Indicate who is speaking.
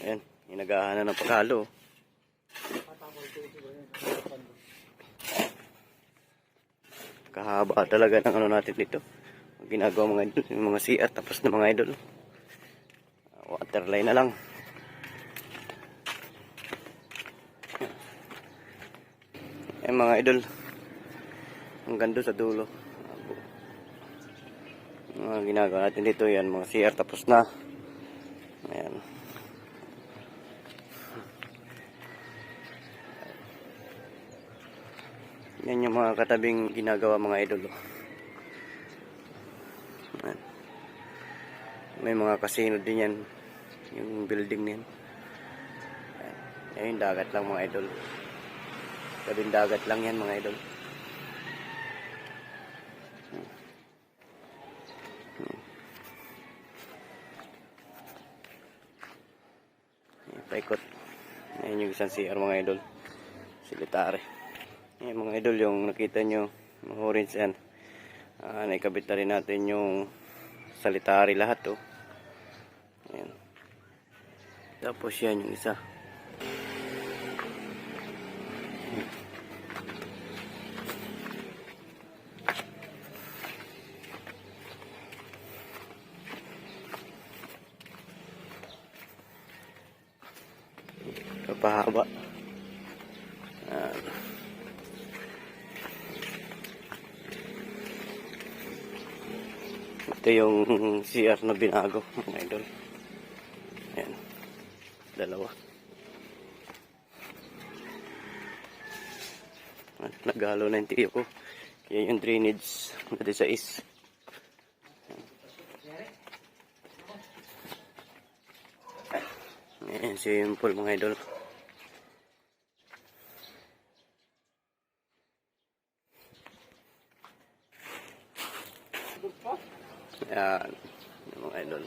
Speaker 1: Ayan, inagahan na ng paghalo. Kahaba talaga ng ano natin dito. Ang ginagawa mga idol, mga CR tapos na mga idol. Waterline na lang. Ayan mga idol. Hanggang doon sa dulo. Mga ginagawa natin dito yan, mga CR tapos na. Yan yung mga katabing ginagawa mga idol. oh. May mga casino din yan. Yung building na yan. Yung dagat lang mga idol. Tabing dagat lang yan mga idol. Paikot. Ayan yung isang CR mga idol. Silitari. Ayan mga idol yung nakita nyo. Mga orange yan. Ah, naikabit na rin natin yung salitari lahat oh. Ayan. Tapos yan yung isa. Kapahaba. Ayan. Ito yung CR na binago, mga idol. Ayan. Dalawa. Ayan, Naghalo na yung tiyo ko. Kaya yung drainage na sa is. Ayan, simple mga idol. Ayan, yung mga idol.